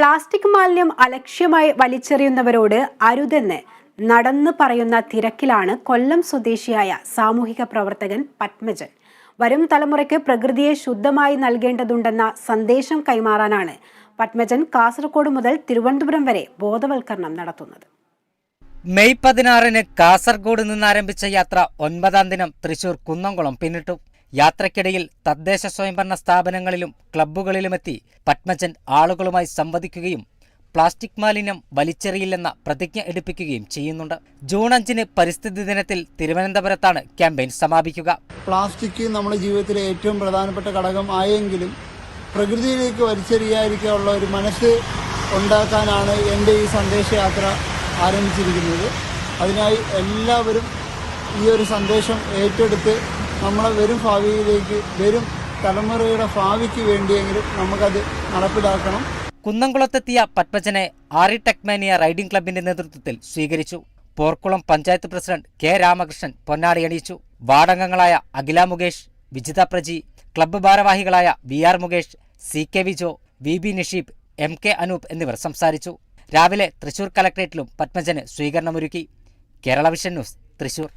Plastic മാലിന്യം അലക്ഷ്യമായി വലിച്ചെറിയുന്നവരോട് അരുതെന്ന് നടന്ന് പറയുന്ന തിരക്കിലാണ് കൊല്ലം സ്വദേശിയായ സാമൂഹിക പ്രവർത്തകൻ പത്മജൻ. വരും തലമുറയ്ക്ക് പ്രകൃതിയെ ശുദ്ധമായി നൽകേണ്ടതുണ്ടെന്ന സന്ദേശം കൈമാറാനാണ് പത്മജൻ കാസർഗോഡ് മുതൽ തിരുവനന്തപുരം വരെ ബോധവൽക്കരണം നടത്തുന്നത്. മെയ് പതിനാറിന് കാസർഗോഡ് നിന്ന് ആരംഭിച്ച യാത്ര ഒൻപതാം ദിനം തൃശൂർ കുന്നംകുളം പിന്നിട്ടു. യാത്രക്കിടയിൽ തദ്ദേശ സ്വയംഭരണ സ്ഥാപനങ്ങളിലും ക്ലബ്ബുകളിലുമെത്തി പത്മജൻ ആളുകളുമായി സംവദിക്കുകയും പ്ലാസ്റ്റിക് മാലിന്യം വലിച്ചെറിയില്ലെന്ന പ്രതിജ്ഞ എടുപ്പിക്കുകയും ചെയ്യുന്നുണ്ട്. ജൂൺ അഞ്ചിന് പരിസ്ഥിതി ദിനത്തിൽ തിരുവനന്തപുരത്താണ് ക്യാമ്പയിൻ സമാപിക്കുക. പ്ലാസ്റ്റിക് നമ്മുടെ ജീവിതത്തിലെ ഏറ്റവും പ്രധാനപ്പെട്ട ഘടകം ആയെങ്കിലും പ്രകൃതിയിലേക്ക് വലിച്ചെറിയാതിരിക്കാനുള്ള ഒരു മനസ്സ് ഉണ്ടാക്കാനാണ് എന്റെ ഈ സന്ദേശയാത്ര ആരംഭിച്ചിരിക്കുന്നത്. അതിനായി എല്ലാവരും ഈ ഒരു സന്ദേശം ഏറ്റെടുത്ത് നമ്മളെ വരും ഭാവിയിലേക്ക് വരും തലമുറയുടെ ഭാവിക്ക് വേണ്ടിയെങ്കിലും നമുക്കത് നടപ്പിലാക്കണം. കുന്നംകുളത്തെത്തിയ പത്മജനെ ആറി ടെക്മാനിയ റൈഡിംഗ് ക്ലബിന്റെ നേതൃത്വത്തിൽ സ്വീകരിച്ചു. പോർക്കുളം പഞ്ചായത്ത് പ്രസിഡന്റ് കെ രാമകൃഷ്ണൻ പൊന്നാടി അണിയിച്ചു. വാർഡംഗങ്ങളായ അഖില മുകേഷ് വിജിത പ്രജി ക്ലബ്ബ് ഭാരവാഹികളായ V R Mukesh C K Vijo V B Nisheeb M K Anoop എന്നിവർ സംസാരിച്ചു. രാവിലെ തൃശൂർ കലക്ട്രേറ്റിലും പത്മജന് സ്വീകരണമൊരുക്കി. Kerala vision news Thrissur.